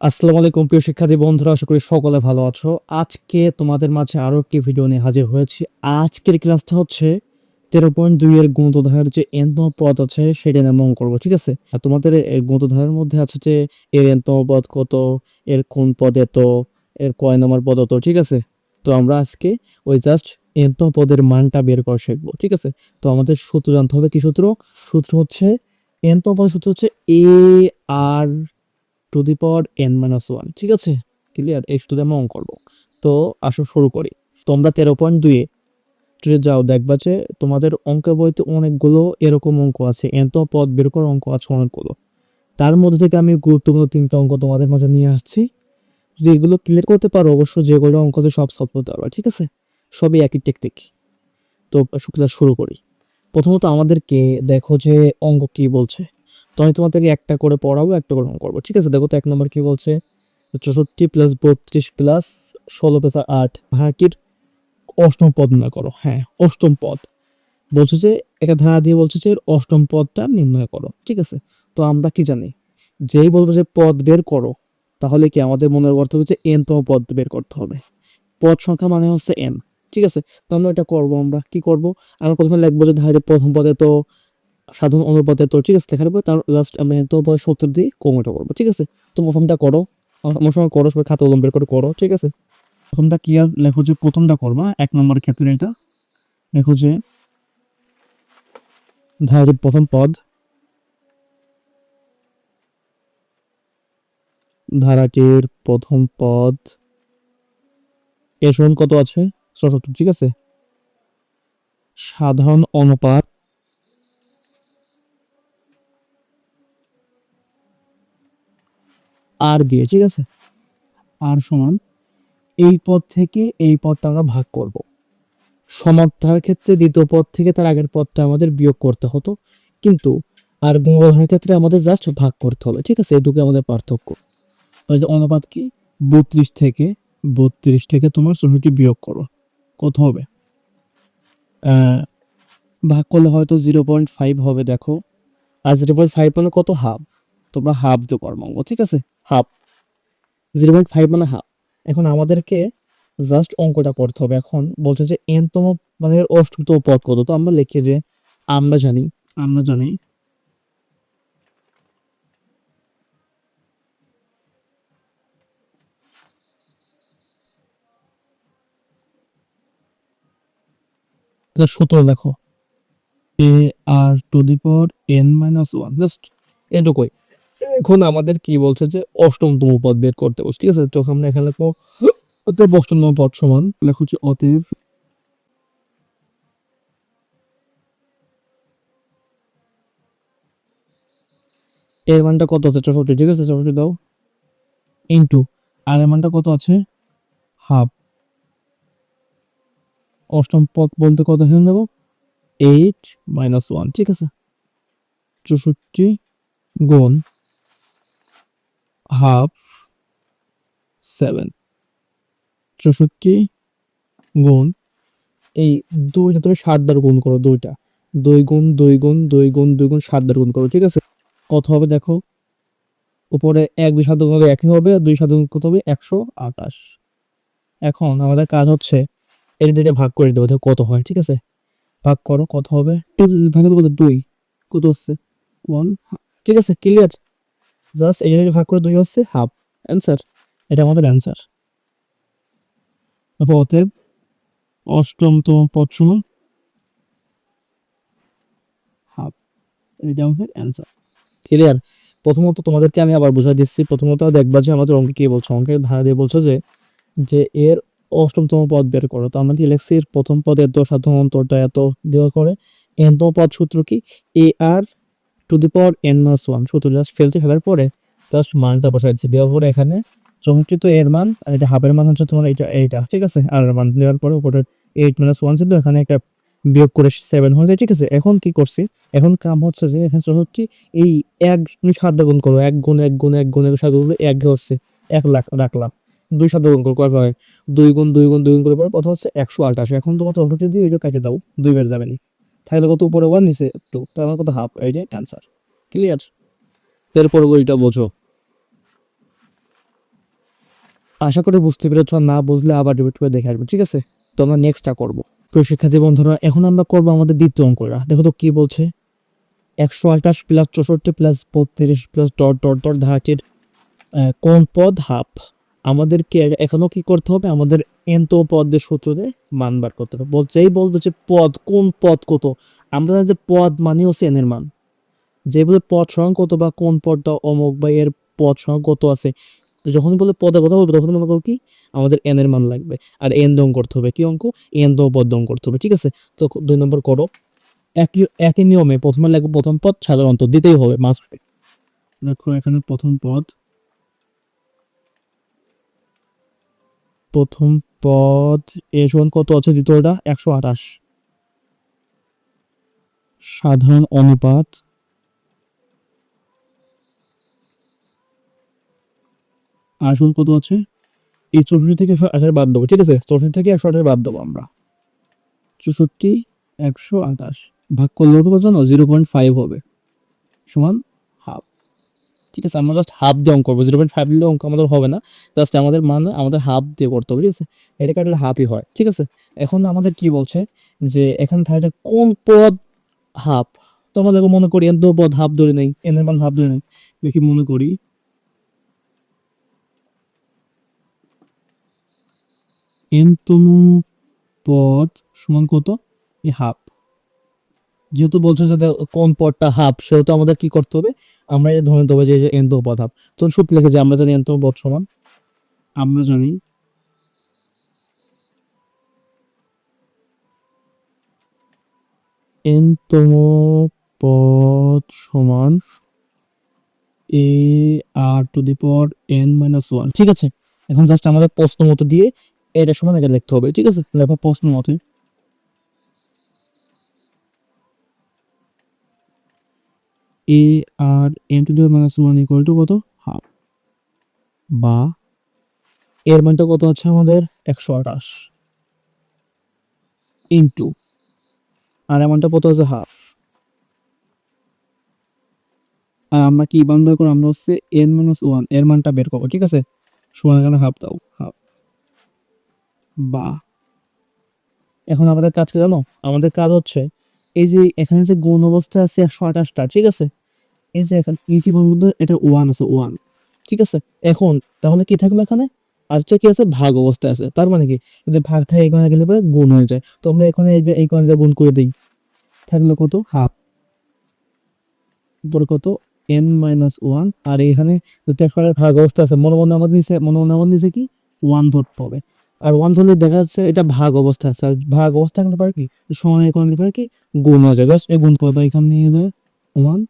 আসসালামু আলাইকুম, প্রিয় শিক্ষার্থী বন্ধুরা, আশা করি সকলে ভালো আছো। আজকে তোমাদের মাঝে আরও একটি ভিডিও নিয়ে হাজির হয়েছি। আজকের ক্লাসটা হচ্ছে তেরো পয়েন্ট দুই এর গুণতধারের যে এনতম পদ আছে, সেটা নিয়ে মন করব, ঠিক আছে? আর তোমাদের গুণতধারের মধ্যে আছে যে এর এনতম পদ কত, এর কোন পদ এত, এর কয় নম্বর পদ এত, ঠিক আছে? তো আমরা আজকে ওই জাস্ট এনতম পদের মানটা বের করা শিখব, ঠিক আছে? তো আমাদের সূত্র জানতে হবে কি সূত্র? সূত্র হচ্ছে, এনতম পদের সূত্র হচ্ছে A R to the power N minus one ঠিক আছে? ক্লিয়ার এই শুধু আমরা অঙ্ক করব। তো আসো শুরু করি। তোমরা তেরো পয়েন্ট দুয়ে যাও, দেখবা যে তোমাদের অঙ্কের বইতে অনেকগুলো এরকম অঙ্ক আছে এত পদ বের করার অঙ্ক আছে অনেকগুলো। তার মধ্যে থেকে আমি গুরুত্বপূর্ণ তিনটা অঙ্ক তোমাদের মাঝে নিয়ে আসছি। যদি এগুলো ক্লিয়ার করতে পারো অবশ্য যেগুলো অঙ্ক আছে সব সলভ করতে পারবে, ঠিক আছে? সবই একই টেকনিক তো শুক্লা, শুরু করি। প্রথমত আমাদেরকে দেখো যে অঙ্ক কি বলছে। তো আমি তোমাদেরকে একটা করে পড়াবো, একটা করে করব। ঠিক আছে? দেখো তো এক নম্বর কি বলছে? চৌষট্টি প্লাস বত্রিশ প্লাস ষোলো প্লাস আট। ভাড়াকির অষ্টম পদ নির্ণয় করো। হ্যাঁ অষ্টম পদ। বলছে যে, একটা ধারা দিয়ে বলছে যে, অষ্টম পদটা নির্ণয় করো। ঠিক আছে? তো আমরা কি জানি? যেই বলব যে, পদ বের করো, তাহলে কি আমাদের মনে করতে হবে যে এন তম পদ বের করতে হবে। পদ সংখ্যা মানে হচ্ছে এন ঠিক আছে? তো আমরা এটা করব, আমরা কি করব? আমরা প্রথমে লিখব যে, ধারে প্রথম পদে তো সাধারণ অনুপাতে তো ঠিক আছে, দেখার পর তার লাস্ট আমরা এত পর সত্তর দিয়ে কমটা করব ঠিক আছে? তো প্রথমটা করো। আমার সঙ্গে করো, সবাই খাতা কলম বের করে করো, ঠিক আছে? প্রথমটা কি আর লেখো যে প্রথমটা করবা এক নম্বর ক্ষেত্রে এটা। লেখো যে ধারের প্রথম পদ। ধারাটির প্রথম পদ। এর সমান কত আছে? সত্তর ঠিক আছে? সাধারণ অনুপাত আর দিয়ে, ঠিক আছে? আর সমান এই পদ থেকে এই পদটা আমরা ভাগ করব। সমাধানের ক্ষেত্রে দ্বিতীয় পদ থেকে তার আগের পদটা আমাদের বিয়োগ করতে হতো। কিন্তু আর গুণবধানের ক্ষেত্রে আমাদের জাস্ট ভাগ করতে হবে, ঠিক আছে? এটুকু আমাদের পার্থক্য। অনুপাত কি? বত্রিশ থেকে বত্রিশ থেকে তোমার চৌষট্টি বিয়োগ করো। কত হবে? ভাগ করলে হয়তো জিরো পয়েন্ট ফাইভ হবে, দেখো। আর জিরো পয়েন্ট ফাইভ মানে কত হাফ? তোমরা হাফ দিও কর্মাঙ্গ ঠিক আছে? হাফ জিরো পয়েন্ট ফাইভ মানে হাফ এখন আমাদেরকে জাস্ট অঙ্কটা করতে হবে। এখন বলছে যে এনতম মানে এর অষ্টমতম পদ কত? তো আমরা লিখি যে আমরা জানি আমরা জানি সতেরো দেখো A R to the power N minus one just এটুকুই। এখন আমাদের কি বলছে যে অষ্টমতম পদ বের করতে বলছে ঠিক আছে, তো আমরা এখানে লিখব অতএব অষ্টমতম পদ সমান। লেখো হচ্ছে অতএব এর মানটা কত আছে? চৌষট্টি, ঠিক আছে? চৌষট্টি দাও। ইন্টু আর এর মানটা কত আছে? হাফ। অষ্টম পদ বলতে কত এখানে দেবো? এইট মাইনাস ওয়ান, ঠিক আছে? চৌষট্টি গুণ হাফ সেভেন চৌষট্টি গুণ এই দুইটা তুমি সাত বার গুণ করো দুইটা। দুই গুণ দুই গুণ দুই গুণ দুই গুণ, সাত বার গুণ করো, ঠিক আছে? কত হবে দেখো? উপরে এক দুই সাত করলে একই হবে, দুই সাত কত হবে? একশো আঠাশ। এখন আমাদের কাজ হচ্ছে এটা দুইটা ভাগ করে দেবো, দেখো কত হয়, ঠিক আছে? ভাগ করো, কত হবে? ভাগে দুই। কত হচ্ছে? ওয়ান ঠিক আছে ক্লিয়ার জাস্ট জায়গায় ভাগ করে দুই হচ্ছে হাফ অ্যান্সার এটা আমাদের অ্যান্সার অতএব অষ্টমতম পদ সমান হাফ এটা আমাদের অ্যান্সার ক্লিয়ার প্রথমত তোমাদেরকে আমি আবার বুঝাই দিচ্ছি। প্রথমত দেখবা যে আমাদের অঙ্কে কি বলছো? অঙ্কের ধারা দিয়ে বলছে যে যে এর অষ্টমতম পদ বের করো। তো আমরা কি প্রথম পদ এত সাধারণ অন্তরটা এত দেওয়া করে। এনতম পদ সূত্র কি? A R to the power N minus one সূত্র জাস্ট ফেলছে ফেলার পরে জাস্ট মানটা বসাই দিচ্ছে দেওয়ার পরে এখানে চমকিত এর মান, আর এটা হাফের মান হচ্ছে তোমার এইটা এইটা, ঠিক আছে? আর মান দেওয়ার পরে উপরে এইট মাইনাস ওয়ান ছিল এখানে একটা বিয়োগ করে সেভেন হয়ে যায়, ঠিক আছে? এখন কি করছি? এখন কাম হচ্ছে যে এখানে চৌষট্টি এই এক তুমি সাত গুণ করো, এক গুণ এক গুণ এক গুণ এক সাত এক হচ্ছে এক লাখ রাখলাম। দুই সাত গুণ করো কয় হয়? দুই গুণ দুই গুণ দুই গুণ করে পরে কত হচ্ছে একশো আটাশ এখন তোমার চৌষট্টি দিয়ে এটা কাটে দাও দুই বের যাবে নি। তাহলে কত উপরে? ওয়ান নিচে টু মানে কত হাফ এই যে অ্যান্সার ক্লিয়ার এরপর ওইটা বোঝো। আশা করি বুঝতে পেরেছ না বুঝলে আবার রিপিট করে দেখে আসবে ঠিক আছে? তো আমরা নেক্সটটা করব। প্রিয় শিক্ষার্থী বন্ধুরা এখন আমরা করব আমাদের দ্বিতীয় অঙ্কটা। দেখো তো কি বলছে? একশো আঠাশ প্লাস চৌষট্টি প্লাস বত্রিশ প্লাস ডট ডট ডট ধারাটির কোন পদ হাফ আমাদেরকে এখনও কি করতে হবে? আমাদের এন্ত পদের সূত্রে মান বার করতে হবে। বলছেই বলতে যে পদ, কোন পদ কত? আমরা যে পদ মানে হচ্ছে এনের মান। যে বলে পদ সংখ্যা কত বা কোন পদটা অমুক বা এর পদ সংখ্যা কত আছে যখন বলে পদের কথা বলব তখন মনে করো কি? আমাদের এন এর মান লাগবে। আর এন দং করতে হবে। কি অঙ্ক? এন দ পদ দং করতে হবে। ঠিক আছে? তো দুই নম্বর করো। একই একই নিয়মে প্রথমে লাগবে প্রথম পদ, সাধারণত দিতেই হবে। মাস্ট দেখো, এখানে প্রথম পদ প্রথম পদ এ সমান কত আছে দ্বিতীয়টা? একশো আঠাশ। সাধারণ অনুপাত আসল কত আছে? এই চৌষট্টি থেকে একশো আঠাশ বাদ দেবো, ঠিক আছে? চৌষট্টি থেকে একশো আঠাশ বাদ দেবো আমরা। চৌষট্টি, একশো আঠাশ। ভাগ করলে কত জানো? জিরো পয়েন্ট ফাইভ হবে। সমান ঠিক আছে, আমরা জাস্ট হাফ দিয়ে অঙ্ক করব জিরো পয়েন্ট ফাইভ দিলে অঙ্ক আমাদের হবে না জাস্ট আমাদের মানে আমাদের হাফ দিয়ে করতে হবে, ঠিক আছে? এটা কাটলে হাফই হয়, ঠিক আছে? এখন আমাদের কি বলছে যে এখানে থাকে কোন পদ হাফ তো আমাদের মনে করি এন পদ হাফ ধরে নেই এনের মান হাফ ধরে নেই, দেখি মনে করি। এনতম পদ সমান কত? এই হাফ যেহেতু বলছে যে কোন পদটা হাফ, সেহেতু আমাদের কি করতে হবে? আমরা এটা ধরে নিতে হবে যে এন তো পদ হাফ। তখন সূত্র লিখে যে আমরা জানি এন পদ সমান। আমরা জানি এনতম পদ সমান A R to the power N minus one ঠিক আছে? এখন জাস্ট আমাদের প্রশ্ন মতো দিয়ে এটা সমান এটা লিখতে হবে, ঠিক আছে? লেখা প্রশ্ন মতে A R N to the minus one equal to কত? হাফ বা এর মানটা কত আছে আমাদের? একশো আঠাশ ইন্টু আর এমনটা কত আছে? হাফ আর আমরা কি বন্ধ করে আমরা হচ্ছে এন মাইনাস ওয়ানের মানটা বের করব, ঠিক আছে? সমান এখানে হাফ দাও হাফ বা এখন আমাদের কাজ জানো? আমাদের কাজ হচ্ছে এই যে এখানে যে গুণ অবস্থা আছে একশো আঠাশটা, ঠিক আছে? এই যে এখানে পৃথিবীর মধ্যে এটা ওয়ান আছে ওয়ান ঠিক আছে? এখন তাহলে কি থাকবে এখানে? আরেকটা কি আছে? ভাগ অবস্থায় আছে। তার মানে কি? যদি ভাগ থাকে কোণে গেলে পরে গুণ হয়ে যায়। তো আমরা এখানে এই কোণে গুণ করে দিই। থাকল কত? হাফ। উপরে কত? এন মাইনাস ওয়ান আর এখানে যদি আঠাশ ভাগ অবস্থা আছে, মনে মনে আমাদের নিচে, মনে মনে আমাদের নিচে কি? ওয়ান ধরতে হবে আর ওয়ান ধরলে দেখা যাচ্ছে, এটা ভাগ অবস্থা আছে। আর ভাগ অবস্থা থাকতে পারে কি? সমান এখন নিতে পারে কি? গুণ হয়ে যায়। এই গুণ করবে এখানে নিয়ে যায় ওয়ান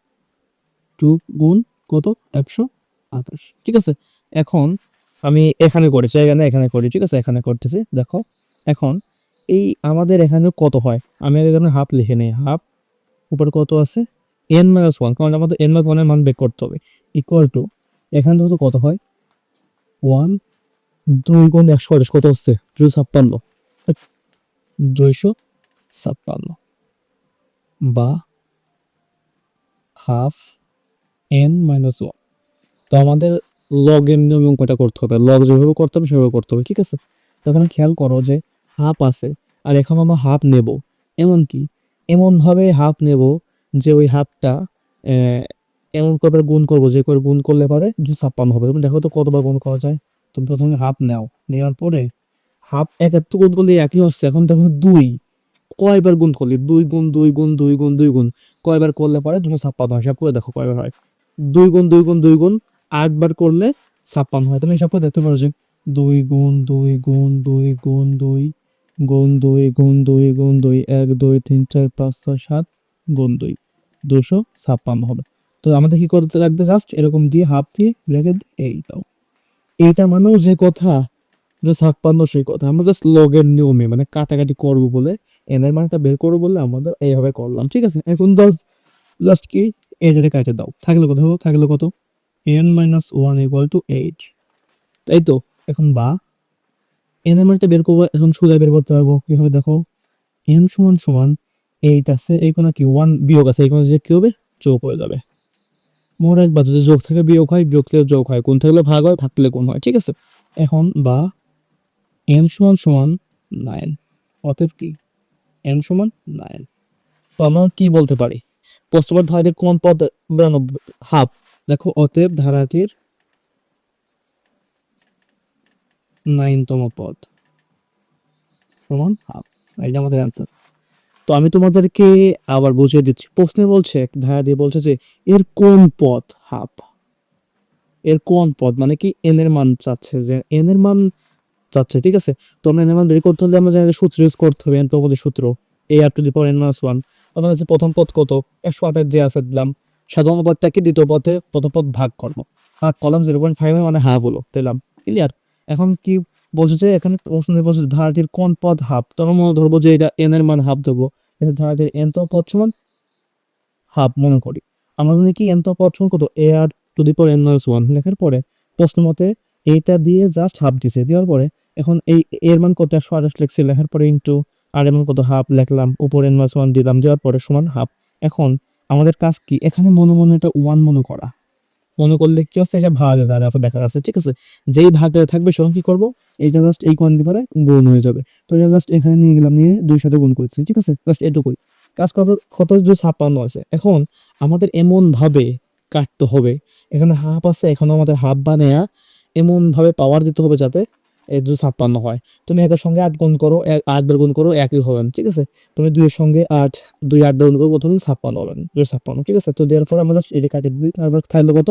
টু গুণ কত? একশো আঠাশ। ঠিক আছে? এখন আমি এখানে করেছি এখানে এখানে করি। ঠিক আছে? এখানে করতেছি। দেখো, এখন এই আমাদের এখানে কত হয়? আমি এখানে হাফ লিখে নিই। হাফ উপরে কত আছে? এন মাইনাস ওয়ান কারণ আমাদের এন মাইনাস ওয়ানের মান বের করতে হবে। ইকুয়াল টু এখান থেকে কত হয়? ওয়ান দুই গুণ একশো আঠাশ, কত হচ্ছে? দুশো ছাপ্পান্ন। দুইশো ছাপ্পান্ন। বা হাফ এন মাইনাস ওয়ান। তো আমাদের লগ এর নিয়ম অঙ্কটা করতে হবে? লগ যেভাবে করতে হবে, সেভাবে করতে হবে, ঠিক আছে? তখন খেয়াল করো যে হাফ আছে, আর এখন আমরা হাফ নেব। এমন কি? এমনভাবে হাফ নেব যে ওই হাফটা এমন করে গুণ করব, যে করে গুণ করলে পরে দুশো ছাপ্পান্ন হবে। দেখো তো কতবার গুণ করা যায়? তুমি প্রথমে হাফ নাও নেওয়ার পরে হাফ একাত্তর গুণ করলে একই হচ্ছে এখন দেখো দুই কয়বার গুণ করলি দুই গুণ দুই গুণ দুই গুণ দুই গুণ কয়বার করলে পরে দুশো ছাপ্পান্ন হয় হিসাব করে দেখো কয়বার হয় দুই গুণ দুই গুণ দুই গুণ আটবার করলে ছাপ্পান্ন হয় তুমি হিসাব করে দেখতে পারো যে দুই গুণ দুই গুণ দুই গুণ দুই গুণ দুই গুণ দুই গুণ দুই এক দুই তিন চার পাঁচ ছয় সাত গুণ দুই দুশো ছাপ্পান্ন হবে তো আমাদের কি করতে লাগবে জাস্ট এরকম দিয়ে হাফ দিয়ে ব্র্যাকেট এই দাও এইটা মানেও যে কথা ছাপ্পান্ন সেই কথা। আমরা জাস্ট লগের নিয়মে মানে কাটাকাটি করব বলে এনের মানটা বের করব বলে আমাদের এইভাবে করলাম, ঠিক আছে? এখন জাস্ট জাস্ট কি? এইটাকে কাটে দাও। থাকলে কত? থাকলে কত? N minus one equal to eight তাই তো? এখন বা এন এর মানটা বের করব, এখন সোজা বের করতে পারব। কীভাবে? দেখো এন সমান সমান এইট আছে, এই কোনো কি? ওয়ান বিয়োগ আছে, এই কোনো যে কি হবে? চোখ হয়ে যাবে। মোর একবার যদি যোগ থেকে, বিয়োগ হয়, বিয়োগ থেকে যোগ হয়। কোন থাকলে ভাগ হয় ভাগ থাকলে কোন হয়, ঠিক আছে? এখন বা এন সমান সমান নাইন অতএব কি? এন সমান নাইন তো আমরা কি বলতে পারি? প্রশ্নপদ ধারাটির কোন পদ বিরানব্বই? হাফ। দেখো, অতএব ধারাটির নাইনতম পদ সমান হাফ। যে আমাদের অ্যান্সার তো আমি তোমাদেরকে আবার বুঝিয়ে দিচ্ছি। প্রশ্নে বলছে, ধারা দিয়ে বলছে যে, এর কোন পথ হাফ? এর কোন পদ মানে কি এন এর মান চাচ্ছে? যে এন এর মান চাচ্ছে, ঠিক আছে? তো আমরা এন এর মান বের করতে হলে আমরা জানি সূত্র ইউজ করতে হবে এন পদের সূত্র। A R to the power N minus one কাছে প্রথম পদ কত? একশো আটের যে আছে দিলাম। সাধারণ পদটাকে দ্বিতীয় পদে প্রথম পদ ভাগ করব। ভাগ কলম জিরো পয়েন্ট ফাইভ মানে হাফ হলো, দিলাম। ক্লিয়ার এখন কি বলছে যে এখানে প্রশ্ন বলছে ধারাটির কোন পদ হাফ? তখন মনে ধরবো যে এটা এন এর মান হাফ দেবো। কিন্তু ধারাটির এন তো পদ সমান হাফ মনে করি। আমরা জানি কি এন তো পদ সমান কত? A R to the power N minus one লেখার পরে প্রশ্ন মতে এইটা দিয়ে জাস্ট হাফ দিছে। দেওয়ার পরে এখন এই এর মান কত? একশো আঠাশ লিখছি। লেখার পরে ইন্টু আর এমন কত? হাফ লিখলাম। উপর এন মাইনাস ওয়ান দিলাম। দেওয়ার পরে সমান হাফ। এখন আমাদের কাজ কি? এখানে মনে মনে এটা ওয়ান মনে করা। মনে করলে কি হচ্ছে? এটা ভাগ দ্বারা দেখা যাচ্ছে ঠিক আছে? যেই ভাগটা থাকবে, সেরকম কি করব? এইটা জাস্ট এই কোয়ান্টি পারে গুণ হয়ে যাবে। তো এটা জাস্ট এখানে নিয়ে গেলাম, নিয়ে দুই সাথে গুণ করছি, ঠিক আছে? জাস্ট এটুকুই। কাজ করার কত যে ছাপ্পান্ন আছে। এখন আমাদের এমন ভাবে কাটতে হবে। এখানে হাফ আছে, এখন আমাদের হাফ বানায়া এমন ভাবে পাওয়ার দিতে হবে যাতে দুই ছাপ্পান্ন হয়। তুমি একের সঙ্গে আট গুণ করো আট বার গুণ করো, একই হবেন ঠিক আছে? তুমি দুইয়ের সঙ্গে আট, দুই, আট গুণ করো, প্রথমে ছাপ্পান্ন হবেন দুই ছাপ্পান্ন, ঠিক আছে? তো দেওয়ার পর just এটা কাটিয়ে দিই, তারপর থাকল কত?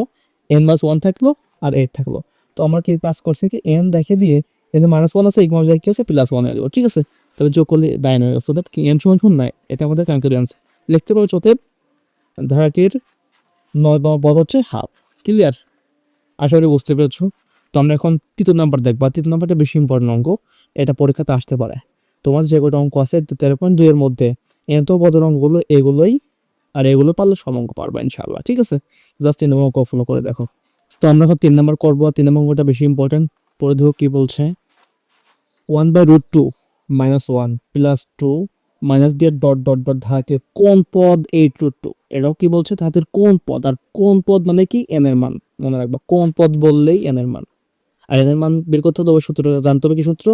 এন মাস ওয়ান থাকল আর এইট থাকল। তো আমার কি পাস করছে কি? এন দেখে দিয়ে এতে মাইনাস ওয়ান আছে ইকুয়াল কি আছে প্লাস ওয়ান হয়ে ঠিক আছে? তবে যোগ করলে নাইন হয়ে গেছে। কি এন সমান সমান নাই, এটা আমাদের কনফিডেন্স লিখতে পারো চোতে ধারাটির নয় নম্বর হচ্ছে হাফ ক্লিয়ার আশা করি বুঝতে পেরেছ। তো আমরা এখন তৃতীয় নাম্বার দেখবা। তৃতীয় নাম্বারটা বেশি ইম্পর্টেন্ট অঙ্ক। এটা পরীক্ষাতে আসতে পারে। তোমার যে কটা অঙ্ক আছে, তেরো পয়েন্ট দুইয়ের মধ্যে এত পদের অঙ্কগুলো, এগুলোই আর এগুলো পারলে সব অঙ্ক পারবা ইনশাল্লাহ ঠিক আছে? জাস্ট তিন নম্বর অঙ্ক ফলো করে দেখো। তো আমরা এখন তিন নম্বর করব। তিন নম্বর অঙ্কটা বেশি ইম্পর্টেন্ট পরে দেখো কি বলছে? One by root two minus one plus two minus দিয়ে ডট ডট ডট ধাকে কোন পদ? এইট রুট টু এটাও কি বলছে? তাদের কোন পদ? আর কোন পদ মানে কি? এন এর মান। মনে রাখবা, কোন পদ বললেই এন এর মান। আর এন এর মান বের করতে হবে সূত্র জানতে হবে কি সূত্র?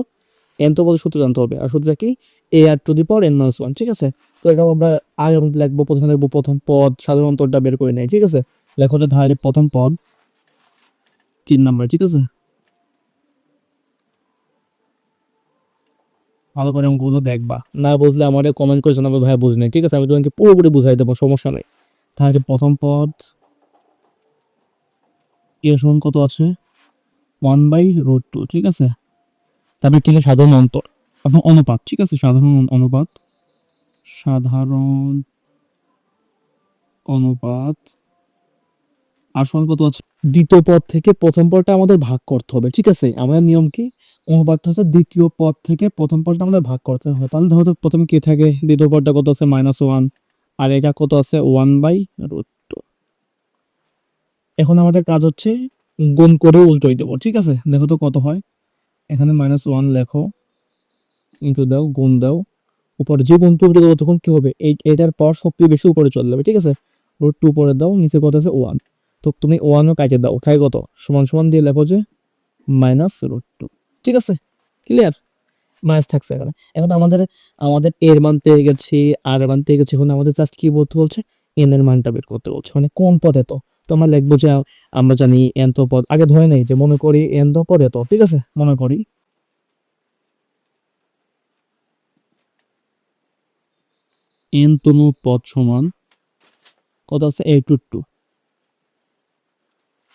এন তো বলে সূত্র জানতে হবে। আর সূত্রটা কি? A R to the power N minus one ঠিক আছে? তো এটা আমরা আগে মধ্যে লিখব, প্রথমে লিখব প্রথম পদ, সাধারণত ওটা বের করে নেই, ঠিক আছে? লেখতে ধারে প্রথম পদ, তিন নাম্বার, ঠিক আছে? ভালো করে অঙ্কগুলো দেখবা। না বুঝলে আমার কমেন্ট করে জানাব ভাই বুঝ ঠিক আছে? আমি তোমাকে পুরোপুরি বুঝাই দেবো, সমস্যা নেই। তাহলে প্রথম পদ, এর সমান কত আছে? ওয়ান বাই রোড টু ঠিক আছে? তারপরে কি হলো? সাধারণ অন্তর। এবং অনুপাত, ঠিক আছে? সাধারণ অনুপাত সাধারণ অনুপাত, আসল কত আছে? দ্বিতীয় পদ থেকে প্রথম পদটা আমাদের ভাগ করতে হবে, ঠিক আছে? আমাদের নিয়ম কি? অনুপাতটা হচ্ছে দ্বিতীয় পদ থেকে প্রথম পদটা আমাদের ভাগ করতে হবে। তাহলে ধরো প্রথমে কি থাকে? দ্বিতীয় পদটা কত আছে? মাইনাস ওয়ান আর এটা কত আছে? ওয়ান বাই রুট টু এখন আমাদের কাজ হচ্ছে গুণ করে উল্টোই দেবো, ঠিক আছে? দেখো তো কত হয়। এখানে মাইনাস ওয়ান লেখো ইন্টু দাও, গুণ দাও। উপরে যে গুণ উপরে দেবো তখন কি হবে? এই, এটার পর সবচেয়ে বেশি উপরে চলে যাবে, ঠিক আছে? রুট টু উপরে দাও, নিচে কত আছে? ওয়ান তো তুমি ওয়ানও কাটে দাও খাই কত? সমান সমান দিয়ে লেখো যে মাইনাস রুট টু ঠিক আছে? ক্লিয়ার মাইনাস থাকছে এখানে। এখন আমাদের আমাদের এর মান পেয়ে গেছি আর মান পেয়ে গেছি, এখন আমাদের জাস্ট কি বলতে বলছে? এন এর মানটা বের করতে বলছে। মানে কোন পদে তো? তো আমরা লিখব যে আমরা জানি এন তো পদ। আগে ধরে নেই যে মনে করি এন তো পদে তো ঠিক আছে? মনে করি। এন তনু পদ সমান কত আছে? এ রুট টু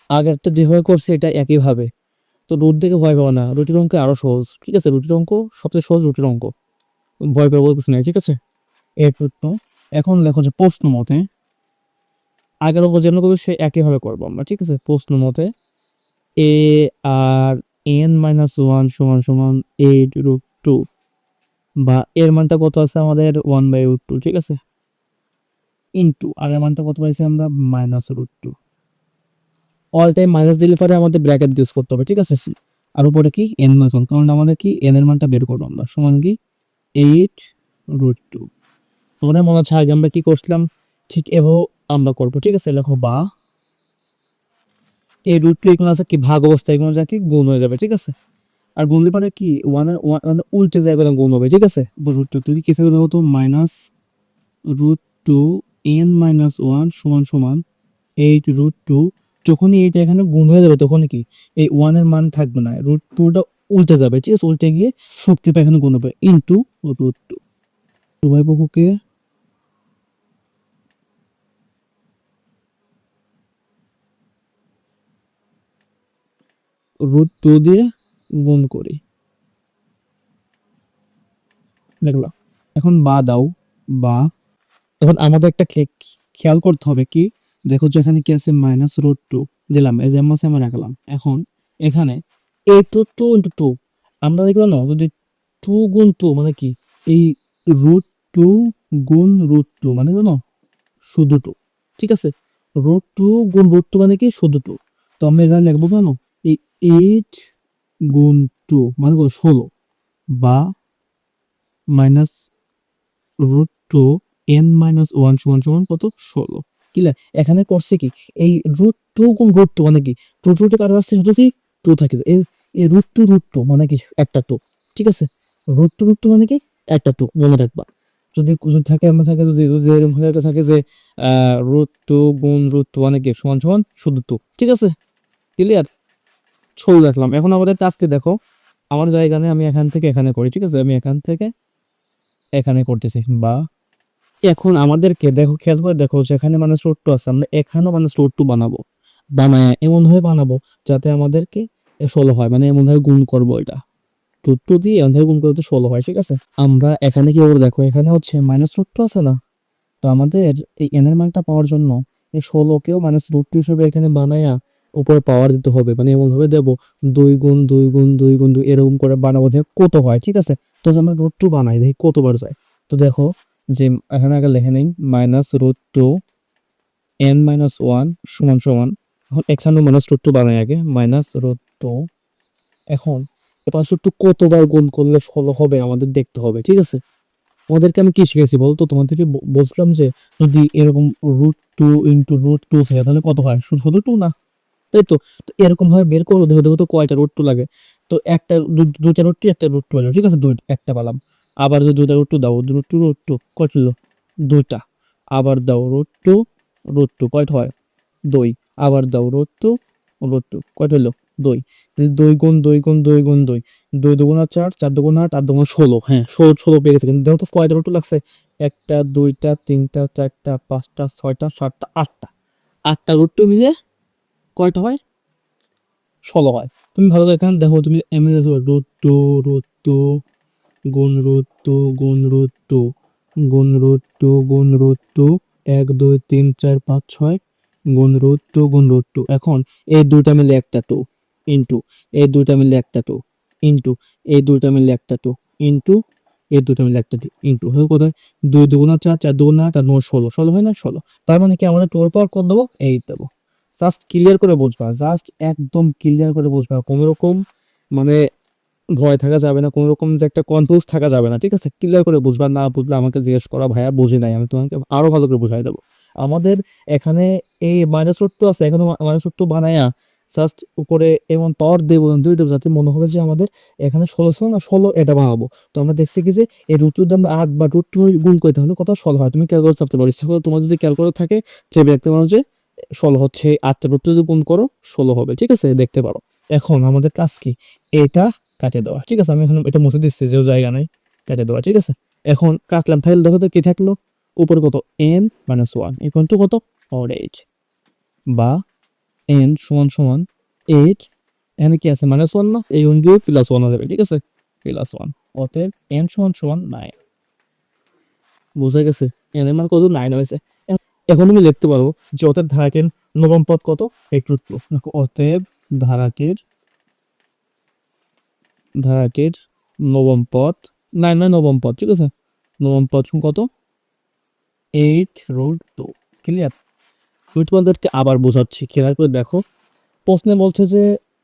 আগেরটা যেভাবে করছে এটা একইভাবে। তো রুট দেখে ভয় পাবো না। রুটির অঙ্ক আরও সহজ ঠিক আছে? রুটির অঙ্ক সবচেয়ে সহজ রুটির অঙ্ক। ভয় পাবো কিছু নেই ঠিক আছে? এ রুট টু এখন লেখো যে প্রশ্ন মতে আগের অঙ্ক যেমন করব সে একইভাবে করব আমরা, ঠিক আছে? প্রশ্ন মতে A R N minus one সমান সমান এইট রুট টু বা এর মানটা কত আছে আমাদের? ওয়ান বাই রুট টু ঠিক আছে? ইন্টু আর এর মানটা কত পাইছি আমরা? Minus root two all time minus দিলে পরে আমাদের ব্র্যাকেট ইউজ করতে হবে, ঠিক আছে? আর উপরে কি? এন মাইনাস ওয়ান কারণ আমাদের কি? এন এর মানটা বের করব আমরা। সমান কি? এইট রুট টু মনে হচ্ছে আগে আমরা কি করছিলাম? ঠিক এভাবে আমরা করব, ঠিক আছে? লেখো বা। এই রুট টু এগুলো আছে কি? ভাগ অবস্থা এগুলো যা কি? গুণ হয়ে যাবে, ঠিক আছে? আর গুণলে মানে কি? ওয়ান ওয়ান উল্টে যায় বলে গুণ হবে, ঠিক আছে? রুট টু তুমি কিছু করে হতো minus root two N minus one সমান সমান এইট রুট টু যখনই এইটা এখানে গুণ হয়ে যাবে তখন কি? এই ওয়ানের মান থাকবে না রুট টুটা উল্টে যাবে, ঠিক আছে? উল্টে গিয়ে শক্তিটা এখানে গুণ হবে ইন্টু রুট টু পক্ষকে রুট টু দিয়ে গুণ করি। দেখলাম এখন বা দাও, বা। এখন আমাদের একটা খেয়াল করতে হবে কি, দেখো যে এখানে কি আছে মাইনাস রুট টু দিলাম, এই যে আমরা রাখলাম। এখন এখানে এই তো টু ইন্টু টু আমরা দেখলাম না, যদি টু গুণ টু মানে কি, এই রুট টু গুণ রুট টু মানে জানো শুধু টু ঠিক আছে? রুট টু গুণ রুট টু মানে কি, শুধু টু তো আমরা এখানে লিখব কেন? এইট গুণ টু মানে কত? ষোলো বা minus root two N minus one সমান সমান কত? ষোলো। কি লে- এখানে করছে কি? এই রুট টু গুণ রুট টু মানে কি? টু টু টু কারও আসছে কি? টু থাকে এই এই রুট টু রুট টু মানে কি? একটা টু। ঠিক আছে? রুট টু রুট টু মানে কি? একটা টু। মনে রাখবা। যদি যদি থাকে আমরা থাকে, যদি যদি এরকম একটা থাকে যে রুট টু গুণ রুট টু মানে কি? সমান সমান শুধু টু। ঠিক আছে? ক্লিয়ার? ছবি দেখলাম। এখন আমাদের টাস্কে দেখো? আমার জায়গা আমি এখান থেকে এখানে করি, ঠিক আছে? আমি এখান থেকে এখানে করতেছি। বা এখন আমাদেরকে দেখো, খেয়াল করে দেখো যেখানে মানে টু আছে, আমরা এখানেও মানে টু বানাবো, বানায় এমন ভাবে বানাবো যাতে আমাদেরকে ষোলো হয় মানে এমন ভাবে গুণ করব এটা। টু টু দিয়ে এমন ভাবে গুণ করতে ষোলো হয়, ঠিক আছে? আমরা এখানে কি করব দেখো, এখানে হচ্ছে মাইনাস রুট আছে না? তো আমাদের এই এনের মানটা পাওয়ার জন্য এই ষোলোকেও মাইনাস রুট হিসেবে এখানে বানায়া উপরে পাওয়ার দিতে হবে। মানে এমন ভাবে দেবো, দুই গুণ দুই গুণ দুই গুণ, দুই, এরকম করে বানাবো দেখে কত হয়, ঠিক আছে? তো আমরা রুট টু বানাই, দেখি কতবার যায়। তো দেখো যে এখানে আগে লিখে নেই minus root two N minus one সমান সমান, এখন এখানেও মাইনাস রুট টু বানাই আগে মাইনাস রুট টু এখন এবার টু কতবার গুণ করলে ষোলো হবে আমাদের দেখতে হবে, ঠিক আছে? আমাদেরকে আমি কি শিখেছি বলতো? তোমাদেরকে বলছিলাম যে যদি এরকম root two into root two থাকে, তাহলে কত হয়? শুধু শুধু টু না? তাই তো তো এরকম ভাবে বের করো, দেখো দেখো তো কয়টা রুট টু লাগে। তো একটা দু- দুইটা রুট টু একটা রুট টু ঠিক আছে? দুই একটা পেলাম। আবার দুইটা রুট টু দাও রুট টু রুট টু কয়টা হলো? দুইটা। আবার দাও রুট টু রুট টু কয়টা হয়? দুই। আবার দাও রুট টু রুট টু কয়টা হলো? দুই। দুই গুণ দুই গুণ দুই গুণ দুই। দুই দুগুণ আর চার চার দুগুণ আট আট দুগুণ ষোলো। হ্যাঁ ষোলো ষোলো পেয়ে গেছে। কিন্তু দেখো তো কয়টা রুট টু লাগছে? একটা, দুইটা, তিনটা, চারটা, পাঁচটা, ছয়টা, সাতটা, আটটা। আটটা রুট টু মিলে কয়টা হয়? ষোলো হয়। তুমি ভালো এখানে দেখো, তুমি এমনি দেখো, রুট টু রুট টু, গুণ রুট টু, গুণ রুট টু, গুণ রুট টু, গুণ রুট টু, এক, দুই, তিন, চার, পাঁচ, ছয়, গুণ রুট টু, গুণ রুট টু। এখন এই দুইটা মিলে একটা টু, ইন্টু, এই দুইটা মিলে একটা টু, ইন্টু, এই দুইটা মিলে একটা টু, ইন্টু, এই দুইটা মিলে একটা ইন্টু। হয়ে কোথায়? দুই দুগুণা চার চার দুগুণা চার দুগুণ ষোলো। ষোলো হয় না? ষোলো। তার মানে কি আমরা টোর পাওয়ার কত দেবো? এই দেবো। জাস্ট ক্লিয়ার করে বুঝবা জাস্ট একদম ক্লিয়ার করে বুঝবা কোনো রকম মানে ভয় থাকা যাবে না কোনো রকম যে একটা কনফিউজ থাকা যাবে না, ঠিক আছে? ক্লিয়ার করে বুঝবা, না বুঝলে আমাকে জিজ্ঞেস করা ভাইয়া বুঝি নাই, আমি তোমাকে আরও ভালো করে বুঝাই দেবো। আমাদের এখানে এই মাইনাস রুট তো আছে, এখানে মাইনাস রুট তো বানায়া জাস্ট উপরে এমন পাওয়ার দেবো দুই দেবো যাতে মনে হবে যে আমাদের এখানে ষোলো ছিল না, ষোলো এটা বানাবো। তো আমরা দেখছি কি যে এই রুট টুর দাম আট বা রুট গুণ করতে হলে কত ষোলো হয়? তুমি ক্যালকুলেট চাপতে পারো, ইচ্ছা করে তোমার যদি ক্যালকুলেট থাকে, চেপে দেখতে পারো যে ষোলো হচ্ছে আটটা রুট যদি গুণ করো, ষোলো হবে, ঠিক আছে? দেখতে পারো। এখন আমাদের কাজ কি? এটা কাটে দেওয়া, ঠিক আছে? আমি এখন এটা মুছে দিচ্ছি যে জায়গা নাই, কেটে দেওয়া, ঠিক আছে? এখন কাটলাম তাহলে দেখো তো কি থাকল? উপরে কত? N minus one equal to কত? অর এইট বা এন সমান সমান এইট এখানে কি আছে? মাইনাস ওয়ান না? এই ওয়ান দিয়ে প্লাস ওয়ান হবে, ঠিক আছে? প্লাস ওয়ান অতএব এন সমান সমান নাইন বুঝা গেছে? এন এর মান কত? নাইন হয়েছে। এখন আমি লিখতে পারব যে অতএব ধারাকের নবম পদ কত? একটু অতএব ধারাকের ধারাকের নবম পদ নাইন নয় নবম পদ, ঠিক আছে? নবম পদ কত? এইট রুট টু ক্লিয়ার আমি তোমাদেরকে আবার বোঝাচ্ছি। খেয়াল করে দেখো, প্রশ্নে বলছে যে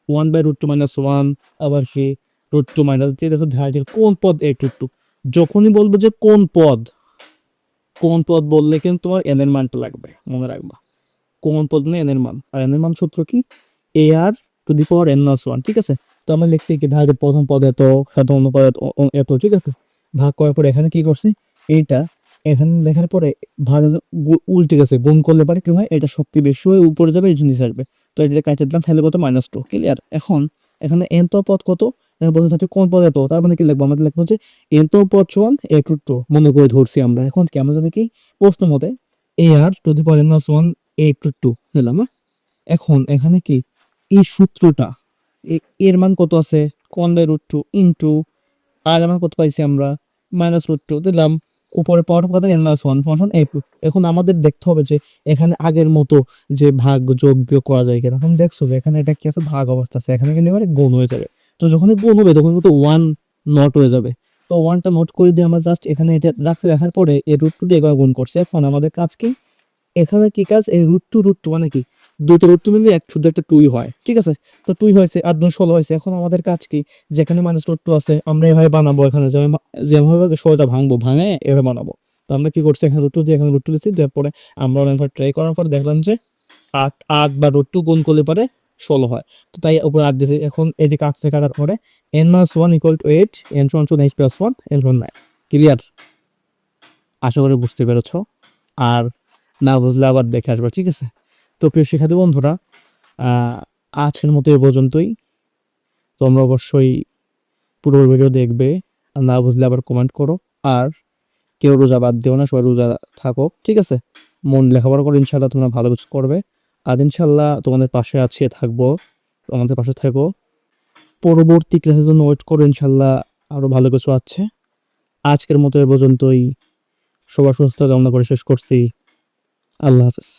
one by root two minus one আবার সে রুট টু মাইনাস দিয়ে দেখো ধারাটির কোন পদ এইট রুট টু যখনই বলব যে কোন পদ কোন পদ বললে কিন্তু তোমার এনের মানটা লাগবে মনে রাখবা। কোন পদ মানে এনের মান? আর এনের মান সূত্র কি? A R to the power N minus one ঠিক আছে? তো আমরা লিখছি কি ধারে প্রথম পদে এত সাধারণ পদে এত, ঠিক আছে? ভাগ করার পরে এখানে কি করছি? এইটা এখানে লেখার পরে ভাগ উল্টে গেছে গুণ করলে পারে কি হয়? এটা শক্তি বেশি হয়ে উপরে যাবে এই জিনিস আসবে। তো এটা কাটে দিলাম তাহলে কত? মাইনাস টু ক্লিয়ার এখন এখানে এন তো পদ কত? বলতে থাকছে কোন পদ এত? তার মানে কি লিখব? আমাদের লিখব যে এন তো পদ সমান এ টু টু মনে করে ধরছি আমরা। এখন কি, আমরা জানি কি? প্রশ্ন মতে A R to the power minus one A two two হ্যাঁ? এখন এখানে কি? এই সূত্রটা এর মান কত আছে? কোন by root two into R এর মান কত পাইছি আমরা? মাইনাস রুট টু দিলাম উপরে পাওয়ার কত এন ওয়ান ফাংশন এখন আমাদের দেখতে হবে যে এখানে আগের মতো যে ভাগ যোগ বিয়োগ করা যায় কিনা। এখন দেখছ এখানে এটা কি আছে? ভাগ অবস্থা আছে। এখানে কিন্তু এবারে গুণ হয়ে যাবে। তো যখনই গুণ হবে, তখন কিন্তু ওয়ান নট হয়ে যাবে। তো ওয়ানটা নোট করে দিয়ে আমরা জাস্ট এখানে এটা রাখছি, রাখার পরে এই রুট টু দিয়ে একবার গুণ করছি। এখন আমাদের কাজ কি? এখানে কি কাজ? এই রুট টু রুট টু মানে কি? টু মিলে এক শুধু একটা টুই হয়, ঠিক আছে? তো টুই হয়েছে দুই ষোলো হয়েছে। এখন আমাদের কাজ কি? যেখানে মাইনাস টু আছে, আমরা এভাবে বানাবো এখানে। যেভাবে ষোলোটা ভাঙবো, ভাঙে এভাবে বানাবো। তো আমরা কি করছি এখানে রুট টু দিয়ে, এখানে রুট টু দিচ্ছি দেওয়ার পরে আমরা অনেকবার ট্রাই করার পর দেখলাম যে আট আট বা রুট টু গুণ করলে পারে ষোলো হয়। তো তাই উপরে আট দিয়েছি এখন এদিকে কাটার পরে N minus one equal to eight N one two H plus one N one nine clear আশা করি বুঝতে পেরেছ। আর না বুঝলে আবার দেখে আসবে, ঠিক আছে? তো প্রিয় শিক্ষার্থী বন্ধুরা আজকের মতো এ পর্যন্তই। তোমরা অবশ্যই পুরো ভিডিও দেখবে, না বুঝলে আবার কমেন্ট করো। আর কেউ রোজা বাদ দিও না, সবাই রোজা থাকো, ঠিক আছে? মন লেখাপড়া করে ইনশাল্লাহ তোমরা ভালো কিছু করবে। আর ইনশাল্লাহ তোমাদের পাশে আছে, থাকব, আমাদের পাশে থাকো। পরবর্তী ক্লাসের জন্য ওয়েট করো ইনশাল্লাহ আরও ভালো কিছু আছে। আজকের মতো এ পর্যন্তই। সবার সুস্থ কামনা করে শেষ করছি। আল্লাহ হাফেজ।